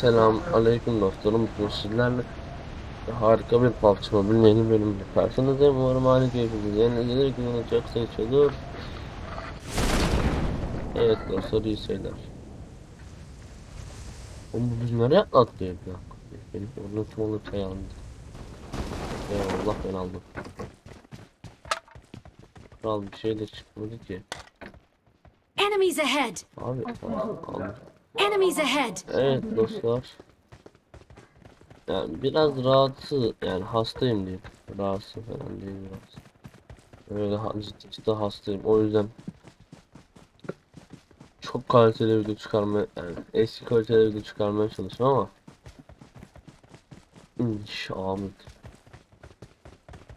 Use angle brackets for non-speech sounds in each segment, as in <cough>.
Selam aleyküm dostlarım. Bugün sizlerle harika bir PUBG Mobile yeni bölümde karşınızdayım. Umarım harika hepiniz yeni izlenir gününü çok seçiyordur. Evet dostlar iyi seyirler. Oğlum bu biz nereye atlıyor ya? Benim unutmalı şey aldı. Eyvallah ben aldım. Kral bir şey de çıkmadı ki. Enemies ahead! Abi aldım. Evet dostlar. Yani biraz rahatsız yani hastayım diyeyim. Rahatsız falan değil biraz. Öyle ciddi ciddi hastayım. O yüzden çok kaliteli video çıkarmaya yani eski kaliteli video çıkarmaya çalışıyorum ama.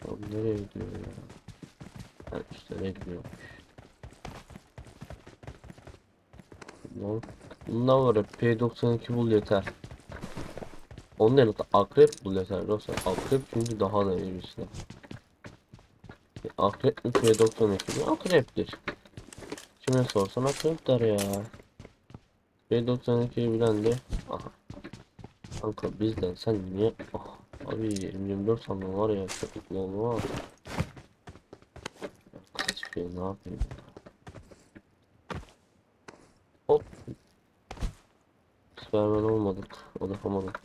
Abi nereye gidiyor ya? Ha işte ne gidiyor? Lan Bundan var ya P92 bul yeter. Onun yerine akrep bul yeter dostlar. Akrep çünkü daha da iyi silah. E, Akrep mi P92 mi? Akreptir. Kime sorsan akrep der ya. P92'yi bilen de aha. Kanka bizden sen niye ah abi 24 sandım var ya çok mutlu oldum ama. Kaç bir ne yapayım Süpermen olmadık. O da yapamadık.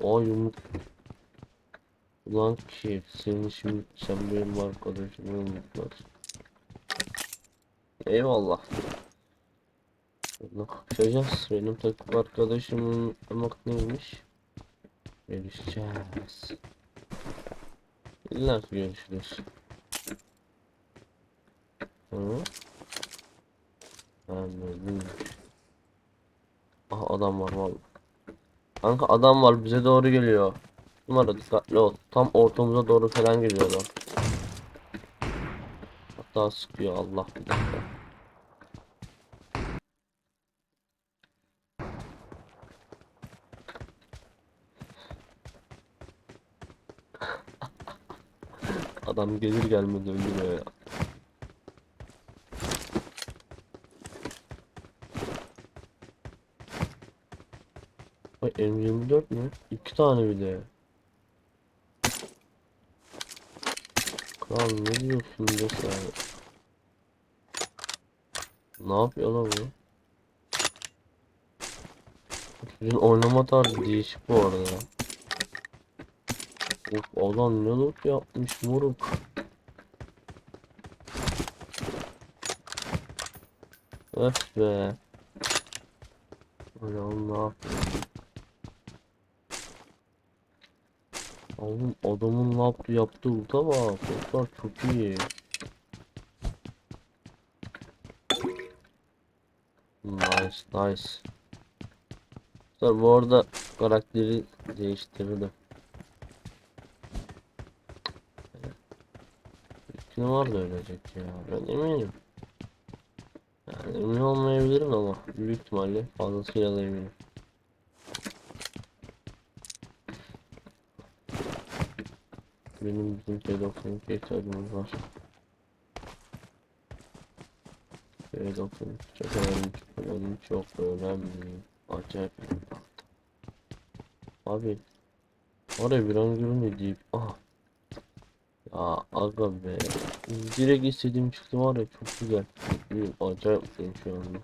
O yumruk. Ulan ki senin şimdi sen benim arkadaşımı unutmaz. Eyvallah. Bakacağız. Benim takım arkadaşımın emak neymiş? Görüşeceğiz. İlla görüşürüz. Hı? Anladım. Aha adam var vallahi. Kanka adam var bize doğru geliyor. Numara dikkatli ol. Tam ortamıza doğru falan geliyor adam. Hatta sıkıyor Allah bir dakika. <laughs> Adam gelir gelmedi öldürüyor ya. Ay M24 mü? İki tane bir de. Kral ne diyorsun be sen? Ne yapıyor lan bu? Sizin oynama tarzı değişik bu arada. Of adam ne loot yapmış moruk. Öf be. Adam ne yapıyor? Oğlum adamın ne yaptı yaptığı ulta bak. Ultlar çok iyi. Nice nice. Sonra bu arada karakteri değiştirdim. Kim var da ölecek ya ben eminim. Yani emin olmayabilirim ama büyük ihtimalle fazlasıyla da eminim. Benim bizim P92 ihtiyacımız var. P92 çok önemli, önemli, çok önemli. Acayip. Abi, oraya bir an görünüyor deyip, ah. Ya aga be. Direkt istediğim çıktı var ya çok güzel. Acayip mutluyum şu anda.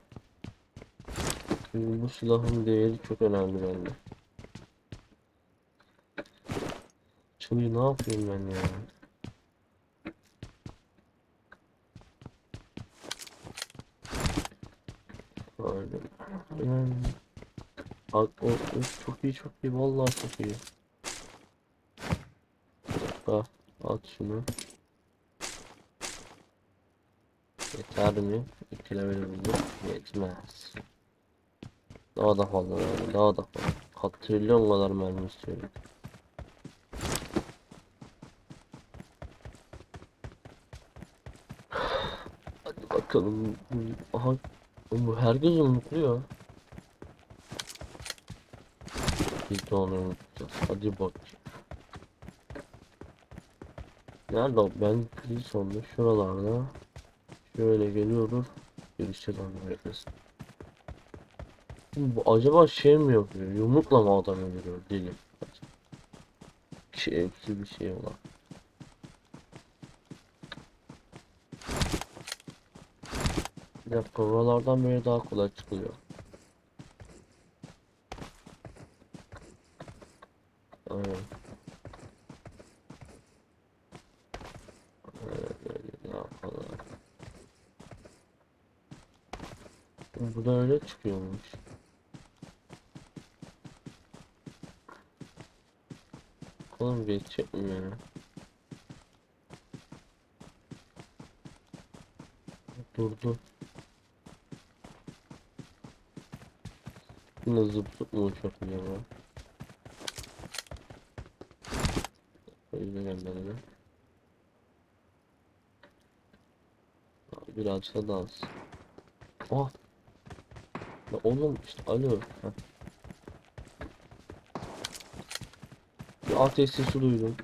Bu silahın değeri çok önemli bende. Şimdi ne yapayım ben ya? Yani... Bak o, o çok iyi çok iyi vallahi çok iyi. Bak at şunu. Yeter mi? İki level bulduk. Yetmez. Daha da fazla daha da fazla. Katrilyon kadar mermi istiyorum. Hadi bakalım. Aha. Oğlum Bu herkes unutluyor. Biz de onu unutacağız. Hadi bak. Nerede o? Ben bir sonunda şuralarda şöyle geliyoruz. Onu öğretmesin. Bu acaba şey mi yapıyor? Yumrukla mı adam öldürüyor? Deli. Şerefsiz bir şey olan. Bir dakika buralardan böyle daha kolay çıkılıyor. Aynen. Kolay. Bu da öyle çıkıyormuş. Oğlum geçecek mi ya? Durdu. Yine zıp zıp mı uçak acaba? Öyle gönderelim. Birazcık da dans. Ah! Ya oğlum işte alo. Heh. Bir ateş sesi duydum.